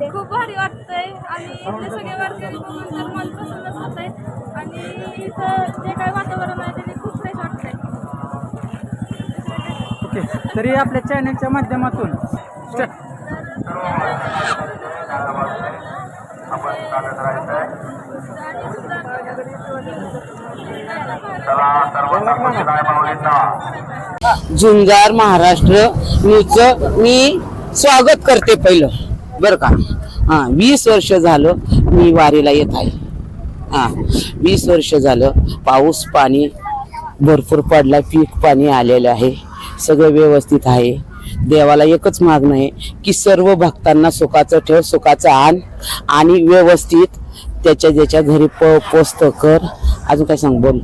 खूप भारी वाटतंय. आणि इथले सगळे वारकरी बघून तर मन प्रसन्न होत आहे आणि इथं जे काही वातावरण आहे ते खूप फ्रेश वाटतंय ओके तरी आपल्या चॅनलच्या माध्यमातून झुंजार महाराष्ट्र न्यूजचं मी स्वागत करते पहिलं. बरं का? हा वीस वर्ष झालं मी वारीला येत आहे. हा वीस वर्ष झालं पाऊस पाणी भरपूर पडला पीक पाणी आलेलं आहे सगळं व्यवस्थित आहे. देवाला एकच मागणं आहे की सर्व भक्तांना सुखाचं ठेव सुखाचं आण आणि व्यवस्थित त्याच्या ज्याच्या घरी प पोचतं कर. अजून काय सांग? बोल.